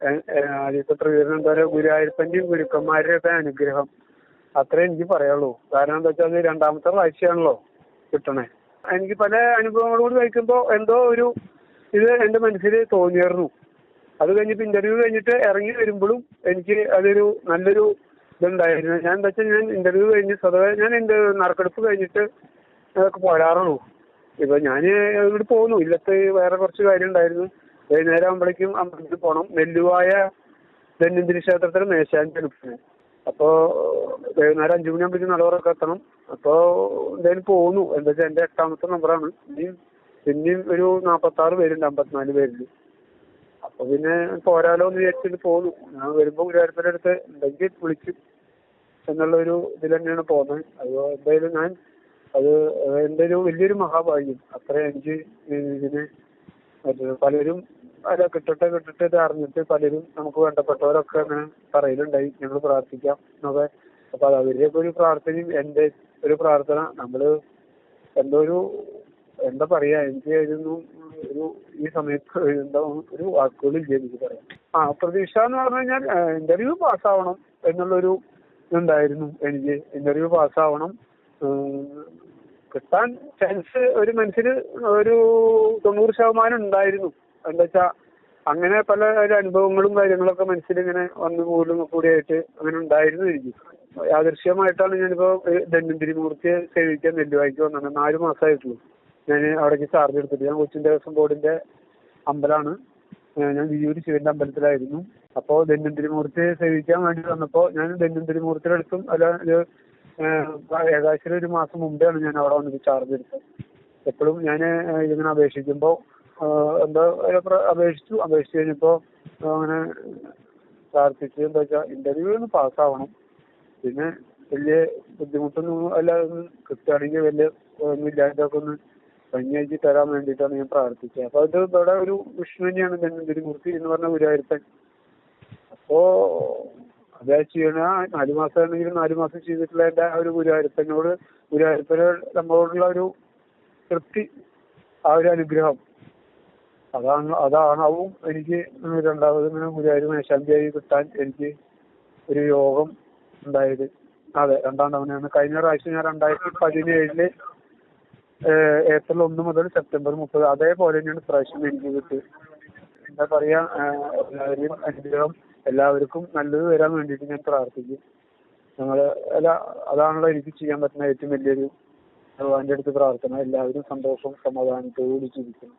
ആദ്യത്തെ പറയുക? ഗുരുവായൂരപ്പന്റെയും ഗുരുക്കന്മാരുടെയും ഒക്കെ അനുഗ്രഹം. അത്രേ എനിക്ക് പറയുള്ളൂ കാരണം എന്താ വെച്ചാൽ രണ്ടാമത്തെ പ്രാവശ്യമാണല്ലോ കിട്ടണേ. എനിക്ക് പല അനുഭവങ്ങളോട് കഴിക്കുമ്പോൾ എന്തോ ഒരു ഇത് എന്റെ മനസ്സിൽ തോന്നിയിരുന്നു അത് കഴിഞ്ഞിട്ട് ഇന്റർവ്യൂ കഴിഞ്ഞിട്ട് ഇറങ്ങി വരുമ്പോഴും എനിക്ക് അതൊരു നല്ലൊരു ഇതുണ്ടായിരുന്നു. ഞാൻ എന്താ വെച്ചാൽ ഞാൻ ഇന്റർവ്യൂ കഴിഞ്ഞ് സ്വതവേ ഞാൻ എന്റെ നറുക്കെടുപ്പ് കഴിഞ്ഞിട്ട് അതൊക്കെ പോരാറുള്ളൂ. ഇപ്പൊ ഞാൻ ഇവിടെ പോന്നു ഇല്ലത്തെ വേറെ കുറച്ച് കാര്യം ഉണ്ടായിരുന്നു. വൈകുന്നേരം ആകുമ്പോഴേക്കും അമ്പലത്തിൽ പോകണം നെല്ലുവായ ധന്വന്തിരി ക്ഷേത്രത്തിൽ മേശാന്റെ അടുപ്പിന് അപ്പോ വൈകുന്നേരം അഞ്ചു മണി ആകുമ്പോഴേക്കും നടവറൊക്കെ എത്തണം. അപ്പോ എന്തായാലും പോന്നു എന്താ വെച്ചാൽ എന്റെ എട്ടാമത്തെ നമ്പറാണ് ഇനിയും പിന്നെയും ഒരു നാപ്പത്തി ആറ് പേരുണ്ട് അമ്പത്തിനാല് പേരുണ്ട് അപ്പൊ പിന്നെ പോരാലോ എന്ന് വിചാരിച്ചിട്ട് പോന്നു ഞാൻ വരുമ്പോ ഗുരുവായൂരത്തിന്റെ അടുത്ത് ഉണ്ടെങ്കിൽ വിളിക്കും. എന്നുള്ള ഒരു ഇതിൽ തന്നെയാണ് പോകുന്നത്. അത് എന്തായാലും ഞാൻ അത് എന്റെ ഒരു വലിയൊരു മഹാഭാഗ്യം. അത്ര എനിക്ക് ഇതിന് പലരും അല്ല കിട്ടട്ടെ കിട്ടട്ടെ ഇത് അറിഞ്ഞിട്ട് പലരും നമുക്ക് വേണ്ടപ്പെട്ടവരൊക്കെ അങ്ങനെ പറയലുണ്ടായി. ഞങ്ങൾ പ്രാർത്ഥിക്കാം എന്നൊക്കെ. അപ്പൊ അത് അവരുടെയൊക്കെ ഒരു പ്രാർത്ഥനയും എന്റെ ഒരു പ്രാർത്ഥന. നമ്മൾ എന്തോ ഒരു എന്താ പറയാ എനിക്ക് ഇതൊന്നും ഒരു ഈ സമയത്ത് എന്താ ഒരു വാക്കുകളില്ല എനിക്ക് പറയാം ആ പ്രതീക്ഷ എന്ന് പറഞ്ഞു കഴിഞ്ഞാൽ ഇന്റർവ്യൂ പാസ്സാവണം എന്നുള്ളൊരു ഇതുണ്ടായിരുന്നു എനിക്ക്. ഇന്റർവ്യൂ പാസ്സാവണം കിട്ടാൻ ചാൻസ് ഒരു മനസ്സിന് ഒരു തൊണ്ണൂറ് ശതമാനം ഉണ്ടായിരുന്നു. എന്താ വെച്ചാ അങ്ങനെ പല അനുഭവങ്ങളും കാര്യങ്ങളൊക്കെ മനസ്സിൽ ഇങ്ങനെ വന്നു പോലും കൂടിയായിട്ട് അങ്ങനെ ഉണ്ടായിരുന്നു എനിക്ക്. യാദൃശ്യമായിട്ടാണ് ഞാനിപ്പോ ധന്വന്തിരി മൂർത്തിയെ സേവിക്കാൻ നെല്ലുവായിക്ക് വന്നത്. നാല് മാസമായിട്ടുള്ളൂ ഞാൻ അവിടേക്ക് ചാർജ് എടുത്തിട്ട്. ഞാൻ കൊച്ചിൻ ദേവസ്വം ബോർഡിന്റെ അമ്പലമാണ് ഞാൻ വിയൂര് ശിവന്റെ അമ്പലത്തിലായിരുന്നു. അപ്പോ ധന്വന്തിരി മൂർത്തിയെ സേവിക്കാൻ വേണ്ടി വന്നപ്പോ ഞാൻ ധന്വന്തിരി മൂർത്തിയുടെ അടുത്തും അല്ല ഒരു ഏകദേശം ഒരു മാസം മുമ്പെയാണ് ഞാൻ അവിടെ വന്നിട്ട് ചാർജ് എടുത്തത് എപ്പോഴും ഞാൻ ഇതിങ്ങനെ അപേക്ഷിക്കുമ്പോൾ എന്താ അപേക്ഷിച്ചു. അപേക്ഷിച്ചു കഴിഞ്ഞപ്പോ അങ്ങനെ പ്രാർത്ഥിച്ചു എന്താ വെച്ചാ ഇന്റർവ്യൂ ഒന്ന് പാസ്സാവണം പിന്നെ വലിയ ബുദ്ധിമുട്ടൊന്നും അല്ല കിട്ടുകയാണെങ്കിൽ വലിയ ഒന്നും ഇല്ലാതൊക്കെ ഒന്ന് ഭംഗിയാക്കി തരാൻ വേണ്ടിയിട്ടാണ് ഞാൻ പ്രാർത്ഥിച്ചത്. അപ്പൊ അത് ഇവിടെ ഒരു വിഷ്ണു തന്നെയാണ് ഗുരുമൂർത്തി എന്ന് പറഞ്ഞ ഗുരുവായൂരപ്പൻ. അപ്പോ അതാ ചെയ്യണ മാസം ആണെങ്കിലും നാലു മാസം ചെയ്തിട്ടുള്ള എന്റെ ആ ഒരു ഗുരുവായൂരപ്പനോട് ഗുരുവായൂരപ്പനോട് നമ്മളോടുള്ള ഒരു തൃപ്തി ആ ഒരു അനുഗ്രഹം. അതാണ് അതാണാവും എനിക്ക് രണ്ടാമത് ഇങ്ങനെ ഗുരുവായൂർ മേശാന്തിയായി കിട്ടാൻ എനിക്ക് ഒരു യോഗം ഉണ്ടായത്. അതെ രണ്ടാം തവണയാണ്. കഴിഞ്ഞ പ്രാവശ്യം ഞാൻ രണ്ടായിരത്തി പതിനേഴിൽ ഏപ്രിൽ ഒന്ന് മുതൽ സെപ്റ്റംബർ മുപ്പത് അതേപോലെ തന്നെയാണ് പ്രാവശ്യം എനിക്ക് കിട്ടിയത്. എന്താ പറയാ എല്ലാവരെയും അനുഗ്രഹം എല്ലാവർക്കും നല്ലത് വരാൻ വേണ്ടിയിട്ട് ഞാൻ പ്രാർത്ഥിക്കും. ഞങ്ങൾ അല്ല അതാണല്ലോ എനിക്ക് ചെയ്യാൻ പറ്റുന്ന ഏറ്റവും വലിയൊരു ഭഗവാന്റെ അടുത്ത് പ്രാർത്ഥന. എല്ലാവരും സന്തോഷവും സമാധാനത്തോടുകൂടി ജീവിക്കണം.